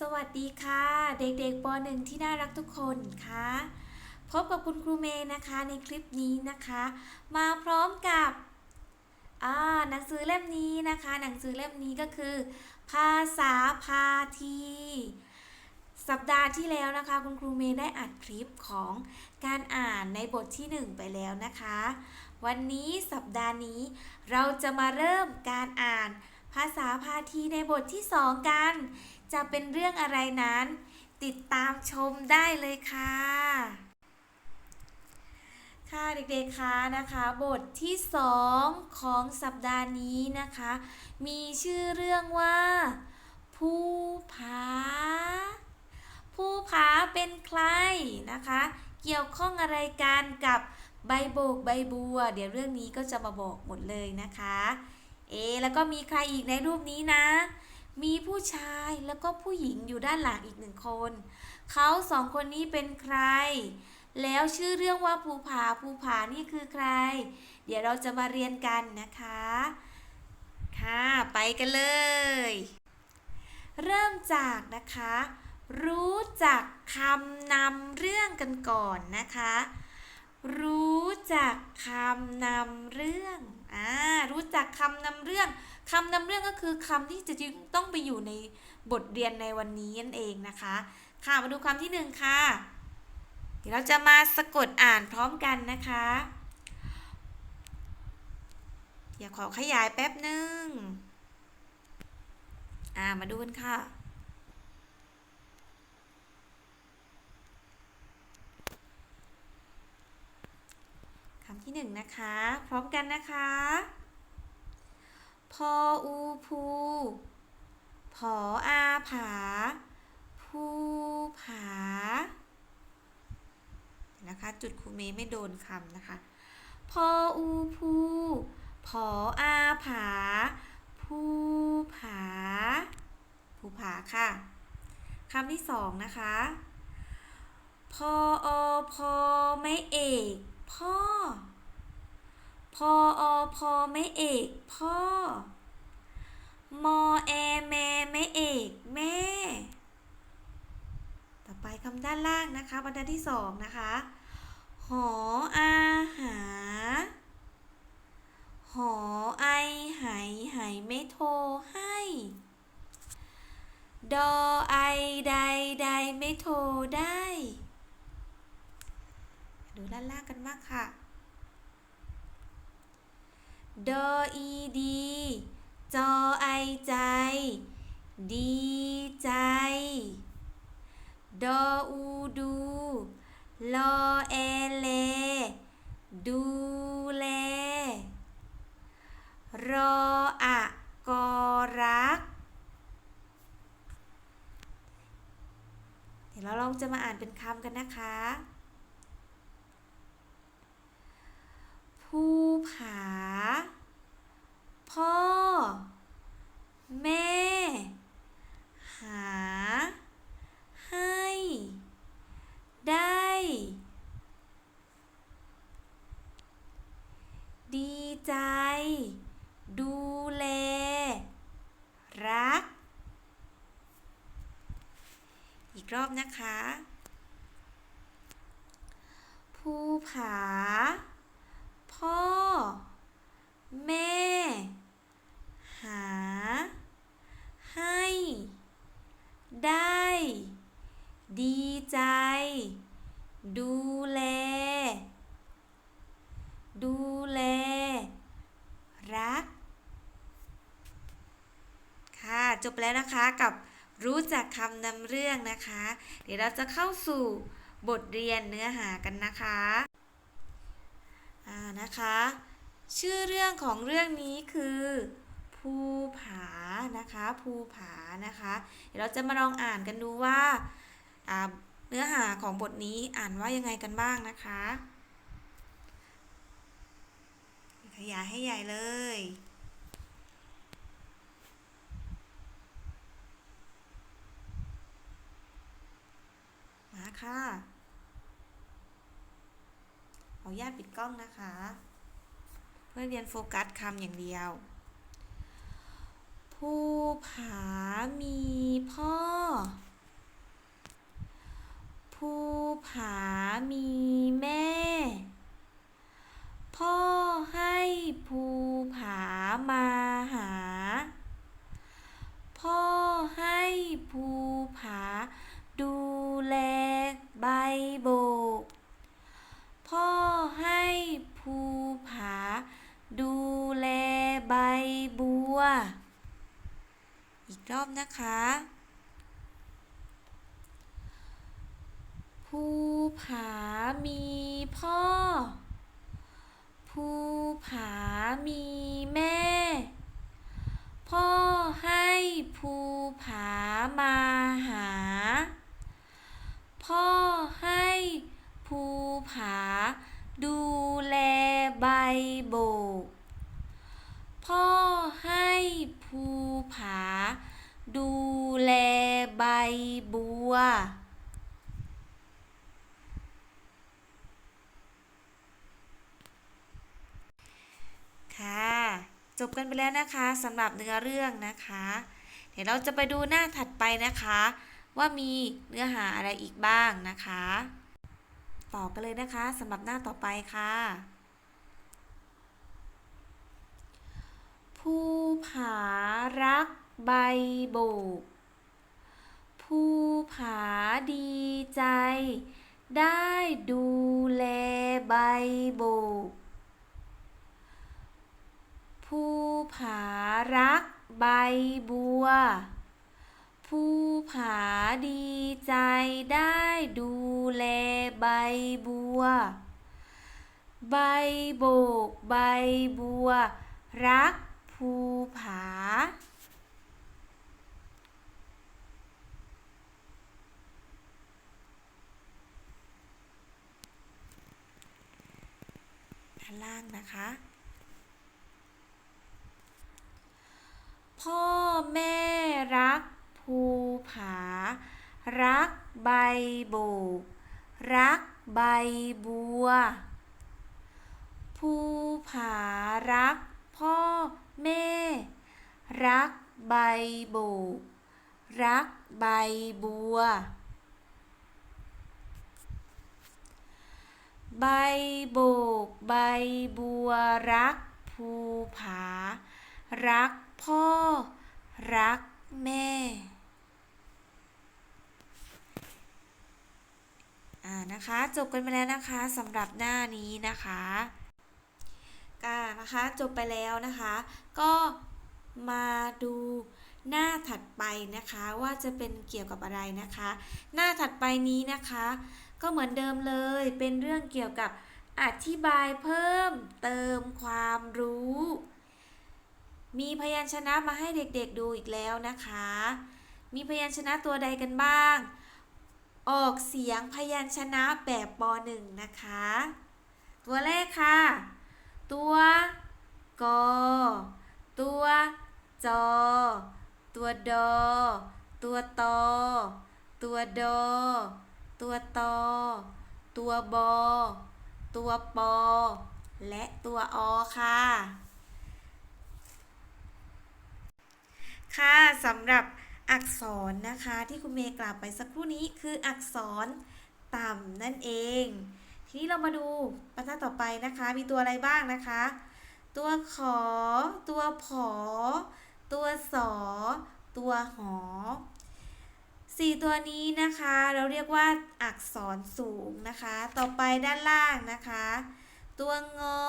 สวัสดีค่ะ เด็กๆป .1 ที่น่ารักทุกคนค่ะ พบกับคุณครูเมย์นะคะในคลิปนี้นะคะ มาพร้อมกับหนังสือเล่มนี้นะคะ หนังสือเล่มนี้ก็คือ ภาษาพาที สัปดาห์ที่แล้วนะคะ คุณครูเมย์ได้อัดคลิปของการอ่านในบทที่ 1 ไปแล้วนะคะ วันนี้สัปดาห์นี้เราจะมาเริ่มการอ่านภาษาพาทีในบทที่ 2 กัน จะเป็นเรื่องอะไรนั้น ติดตามชมได้เลยค่ะ ค่ะเด็กๆคะนะคะ บทที่ 2 ของสัปดาห์นี้นะคะ มีชื่อเรื่องว่า ผู้ผา ผู้ผาเป็นใครนะคะ เกี่ยวข้องอะไรกันกับใบโบกใบบัว เดี๋ยวเรื่องนี้ก็จะมาบอกหมดเลยนะคะ เอ แล้วก็มีใครอีกในรูปนี้นะ มีผู้ชายแล้วก็ผู้หญิงอยู่ด้านหลังอีกหนึ่งคน เขาสองคนนี้เป็นใคร แล้วชื่อเรื่องว่าภูผาภูผานี่คือใคร เดี๋ยวเราจะมาเรียนกันนะคะ ค่ะ ไปกันเลย เริ่มจากนะคะ รู้จักคำนำเรื่องกันก่อนนะคะ รู้จักคำนำเรื่อง อ่า รู้จักคำนำเรื่อง คำนำเรื่องก็คือคำที่จะต้องไปอยู่ในบทเรียนในวันนี้นั่นเองนะคะ ค่ะมาดูคำที่หนึ่งค่ะ เดี๋ยวเราจะมาสะกดอ่านพร้อมกันนะคะอย่าขอขยายแป๊บหนึ่งอ่ามาดูกันค่ะคำที่หนึ่งนะคะ พร้อมกันนะคะ พออูภูผออาผา ภูผา นะคะ จุดครูเมย์ไม่โดนคำนะคะ พออูภูผออาผา ภูผา ภูผาค่ะ คำที่สองนะคะ พออพอไม่เอก พ่อ พออพอไม่เอกพ่อ มอแอแม่ไม่เอกแม่ ต่อไปคำด้านล่างนะคะบรรทัดที่สองนะคะ หออาหา หอไอไหไหไม่โทรให้ ดอไอใดใดไม่โทรได้ ดูด้านล่างกันบ้างค่ะ ดอีดีจอไอใจ ดีใจ ดออูดูลอแอเล ดูแล รออะกอรัก เดี๋ยวเราลองจะมาอ่านเป็นคำกันนะคะ ภูผา พ่อ แม่ หา ให้ ได้ ดีใจ ดูแล รัก อีกรอบนะคะ ภูผา พ่อ แม่ หา ให้ ได้ ดีใจ ดูแล ดูแล รัก ค่ะ จบแล้วนะคะกับรู้จักคำนำเรื่องนะคะ เดี๋ยวเราจะเข้าสู่บทเรียนเนื้อหากันนะคะ อ่านะคะ ชื่อเรื่องของเรื่องนี้คือภูผานะคะภูผานะคะ เดี๋ยวเราจะมาลองอ่านกันดูว่าอ่า เนื้อหาของบทนี้อ่านว่ายังไงกันบ้างนะคะ ขยายให้ใหญ่เลยมาค่ะขออนุญาตปิดกล้องนะคะ เพื่อเรียนโฟกัสคำอย่างเดียวภูภูผามีพ่อ ภูผามีแม่ พ่อให้ภูผามาหา พ่อให้ภูผาดูแลใบโบก พ่อให้ภูผาดูแลใบบัว อีกรอบนะคะ ภูผามีพ่อ ภูผามีแม่ พ่อให้ภูผามาหา พ่อให้ภูผาดูแลใบโบก พ่อให้ภูผาดูแลใบบัว ค่ะ จบกันไปแล้วนะคะสำหรับเนื้อเรื่องนะคะ เดี๋ยวเราจะไปดูหน้าถัดไปนะคะ ว่ามีเนื้อหาอะไรอีกบ้างนะคะ ต่อกันเลยนะคะสำหรับหน้าต่อไปค่ะภูผารักใบโบกภูผาดีใจ ได้ดูแลใบโบก ภูผารักใบบัว ภูผาดีใจได้ดูแลใบบัว ใบโบกใบบัว รักภูผาด้านล่างนะคะ พ่อแม่รักภูผา รักใบโบก รักใบบัว ภูผารักพ่อแม่ รักใบโบก รักใบบัว ใบโบก ใบบัวรักภูผา รัก พ่อ รักแม่ อ่านะคะ จบกันไปแล้วนะคะสำหรับหน้านี้นะคะก็นะคะจบไปแล้วนะคะ ก็มาดูหน้าถัดไปนะคะว่าจะเป็นเกี่ยวกับอะไรนะคะ หน้าถัดไปนี้นะคะ ก็เหมือนเดิมเลยเป็นเรื่องเกี่ยวกับอธิบายเพิ่มเติมความรู้ มีพยัญชนะมาให้เด็กๆดูอีกแล้วนะคะ มีพยัญชนะตัวใดกันบ้าง ออกเสียงพยัญชนะแบบป .1 นะคะ ตัวแรกค่ะ ตัวกอตัวจอ ตัวดอ ตัวตอ ตัวดอ ตัวตอ ตัวบอ ตัวปอ และตัวอค่ะ ค่ะสำหรับอักษรนะคะที่คุณเมย์กล่าวไปสักครู่นี้คืออักษรต่ำนั่นเอง ทีนี้เรามาดูบรรทัดต่อไปนะคะ มีตัวอะไรบ้างนะคะ ตัวขอ ตัวผอ ตัวสอ ตัวหอสี่ตัวนี้นะคะเราเรียกว่าอักษรสูงนะคะ ต่อไปด้านล่างนะคะ ตัวงอ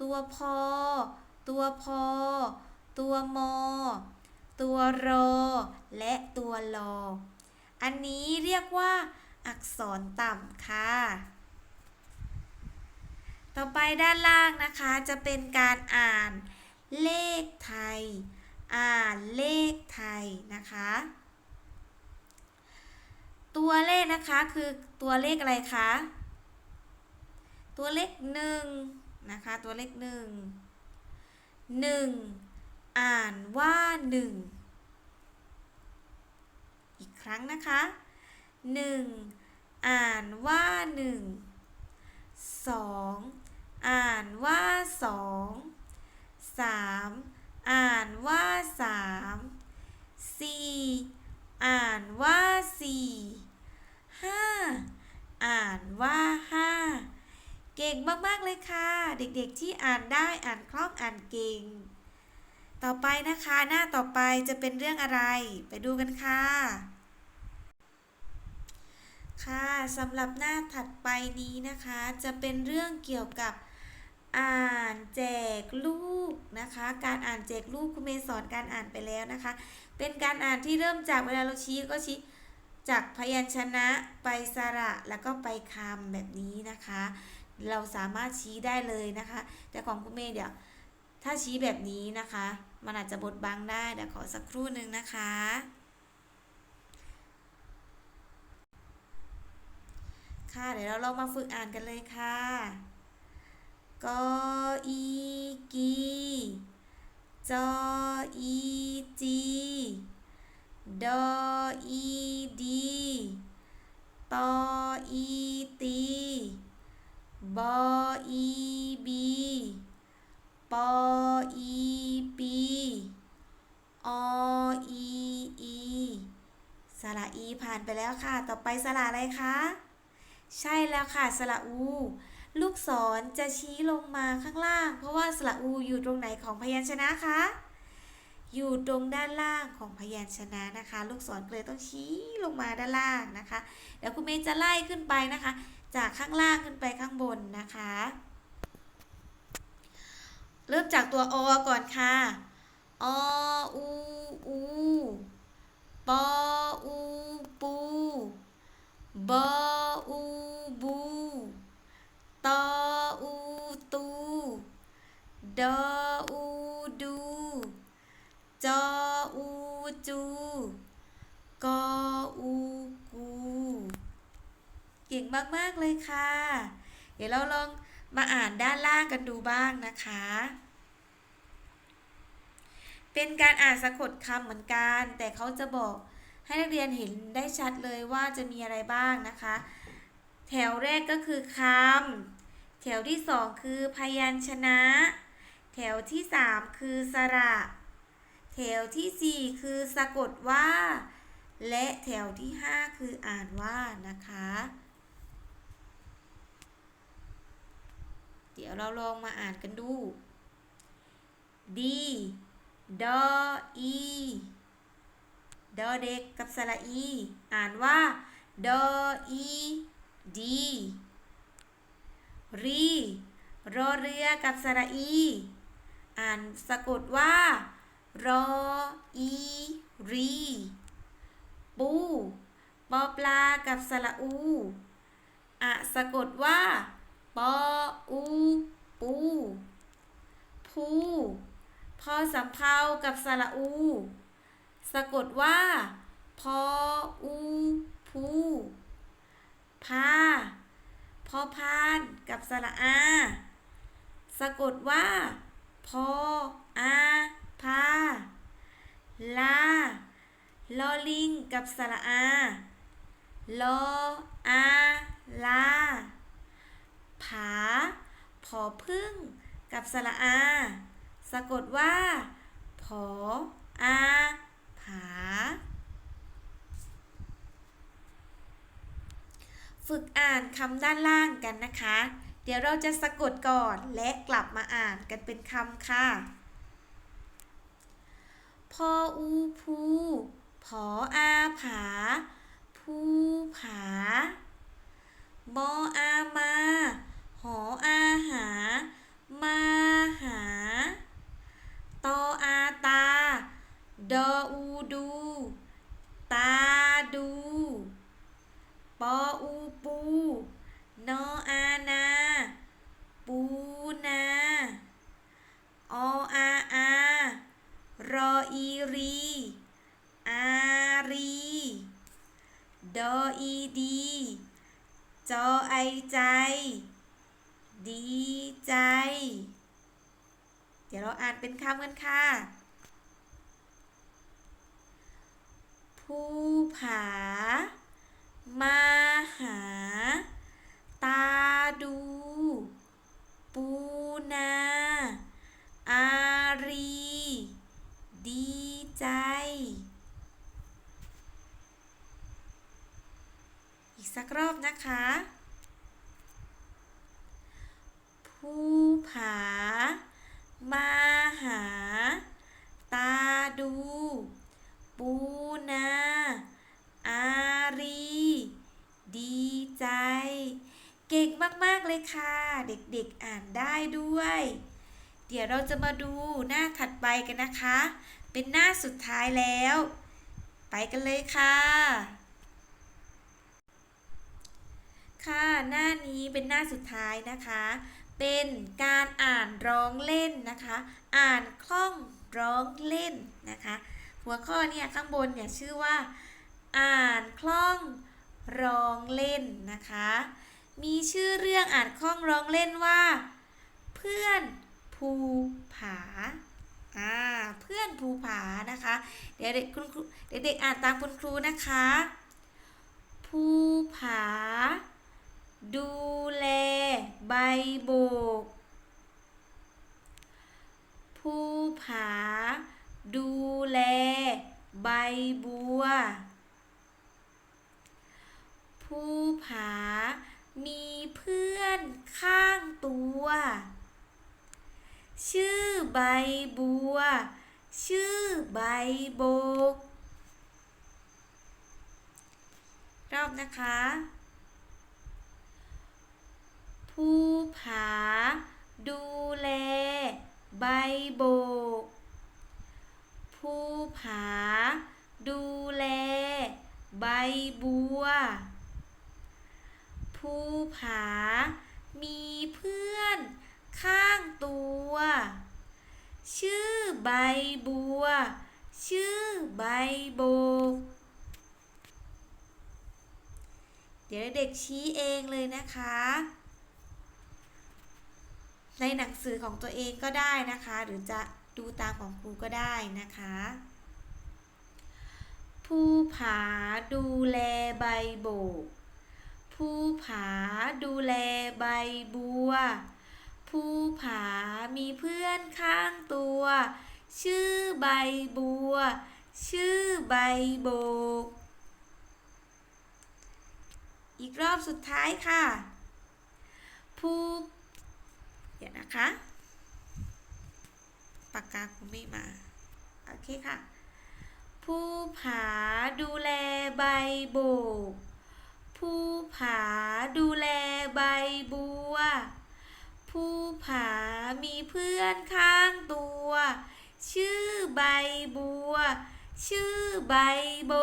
ตัวพอ ตัวพอ ตัวมอ ตัวรอ และตัวลอ อันนี้เรียกว่าอักษรต่ำค่ะ ต่อไปด้านล่างนะคะจะเป็นการอ่านเลขไทย อ่านเลขไทยนะคะ ตัวเลขนะคะคือตัวเลขอะไรคะ ตัวเลขหนึ่งนะคะ ตัวเลขหนึ่งหนึ่ง อ่านว่าหนึ่งอีกครั้งนะคะหนึ่งอ่านว่าหนึ่งสองอ่านว่าสองสามอ่านว่าสามสี่อ่านว่าสี่ห้าอ่านว่าห้าเก่งมาก ๆ เลยค่ะ เด็ก ๆ ที่อ่านได้อ่านคล่องอ่านเก่ง ต่อไปนะคะหน้าต่อไปจะเป็นเรื่องอะไร ไปดูกันค่ะ ค่ะสำหรับหน้าถัดไปนี้นะคะ จะเป็นเรื่องเกี่ยวกับอ่านแจกลูกนะคะ การอ่านแจกลูกคุณเมย์สอนการอ่านไปแล้วนะคะ เป็นการอ่านที่เริ่มจากเวลาเราชี้ก็ชี้จากพยัญชนะไปสระแล้วก็ไปคำแบบนี้นะคะ เราสามารถชี้ได้เลยนะคะ แต่ของคุณเมย์เดี๋ยวถ้าชี้แบบนี้นะคะ มันอาจจะบดบังได้เดี๋ยวขอสักครู่หนึ่งนะคะ ค่ะเดี๋ยวเราลองมาฝึกอ่านกันเลยค่ะกออีกีจออีจีดออีดีตออีตีบออีบี ปออีปีออีอีสระอีผ่านไปแล้วค่ะ ต่อไปสระอะไรคะ ใช่แล้วค่ะ สระอู ลูกศรจะชี้ลงมาข้างล่าง เพราะว่าสระอูอยู่ตรงไหนของพยัญชนะคะอยู่ตรงด้านล่างของพยัญชนะนะคะ ลูกศรเลยต้องชี้ลงมาด้านล่างนะคะ เดี๋ยวคุณเมย์จะไล่ขึ้นไปนะคะ จากข้างล่างขึ้นไปข้างบนนะคะ เริ่มจากตัวอก่อนค่ะ ออู อู ปออู ปู บออู บู ตออู ตู ดออู ดู จออู จู กออู กู เก่งมาก ๆ เลยค่ะ เดี๋ยวเราลอง มาอ่านด้านล่างกันดูบ้างนะคะ เป็นการอ่านสะกดคำเหมือนกัน แต่เขาจะบอกให้นักเรียนเห็นได้ชัดเลยว่าจะมีอะไรบ้างนะคะ แถวแรกก็คือคำแถวที่สองคือพยัญชนะ แถวที่สามคือสระ แถวที่สี่คือสะกดว่า และแถวที่ห้าคืออ่านว่านะคะ ดี๋ยวเราลองมาอ่านกันดูดีดออีดอเด็กกับสระอี อ่านว่าดออีดีรีรอเรือกับสระอี อ่านสะกดว่ารออีรีปูปอปลากับสระอูอะสะกดว่า ปออูปูพูพอสำเพากับสระอู สะกดว่า พออูพูพาพอพานกับสระอา สะกดว่า พออาพาลาลอลิงกับสระอาลออาลา ผา ผอพึ่ง กับสระอา สะกดว่า ผออาผา ฝึกอ่านคำด้านล่างกันนะคะ เดี๋ยวเราจะสะกดก่อนและกลับมาอ่านกันเป็นคำค่ะ พออูภูผออาผา ภูผามออามา หออาหา มาหา ตออาตา ดออูดู ตาดู ปออูปู นออานา ปูนา ออาอา รออีรี อารี ดออีดี จอไอใจ ดีใจ เดี๋ยวเราอ่านเป็นคำกันค่ะ ผู้ผา มาหา ตาดู ปูนา อารี ดีใจ อีกสักรอบนะคะ ภูผา มาหา ตาดู ปูนา อารี ดีใจ เก่งมาก ๆ เลยค่ะ เด็ก ๆ อ่านได้ด้วย เดี๋ยวเราจะมาดูหน้าถัดไปกันนะคะ เป็นหน้าสุดท้ายแล้ว ไปกันเลยค่ะค่ะ หน้านี้เป็นหน้าสุดท้ายนะคะ เป็นการอ่านร้องเล่นนะคะ อ่านคล่องร้องเล่นนะคะ หัวข้อเนี่ยข้างบนเนี่ยชื่อว่า อ่านคล่องร้องเล่นนะคะ มีชื่อเรื่องอ่านคล่องร้องเล่นว่า เพื่อนภูผาอ่าเพื่อนภูผานะคะ เดี๋ยวเด็กคุณครูเด็กๆอ่านตามคุณครูนะคะ ภูผา ดูแลใบโบก ภูผา ดูแล ใบบัว ภูผา มีเพื่อนข้างตัว ชื่อใบบัว ชื่อใบโบก รอบนะคะ ภูผา ดูแล ใบโบก ภูผา ดูแล ใบบัว ภูผา มีเพื่อน ข้างตัว ชื่อใบบัว ชื่อใบโบกเดี๋ยวเด็กชี้เองเลยนะคะ ในหนังสือของตัวเองก็ได้นะคะ หรือจะดูตามของครูก็ได้นะคะภูผาดูแลใบโบกภูผาดูแลใบบัวภูผามีเพื่อนข้างตัว ชื่อใบบัว ชื่อใบโบก อีกรอบสุดท้ายค่ะภู เดี๋ยวนะคะ ปากกาคุณไม่มา โอเคค่ะภูผาดูแลใบโบกภูผาดูแลใบบัวภูผามีเพื่อนข้างตัว ชื่อใบบัว ชื่อใบโบ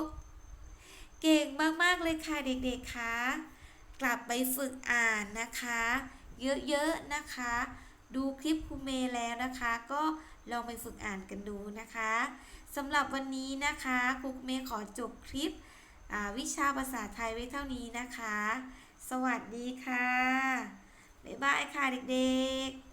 ก เก่งมาก ๆ เลยค่ะเด็ก ๆ คะ กลับไปฝึกอ่านนะคะ เยอะๆนะคะ ดูคลิปครูเมย์แล้วนะคะ ก็ลองไปฝึกอ่านกันดูนะคะสำหรับวันนี้นะคะครูเมย์ขอจบคลิปวิชาภาษาไทยไว้เท่านี้นะคะ สวัสดีค่ะ บ๊ายบายค่ะเด็กๆ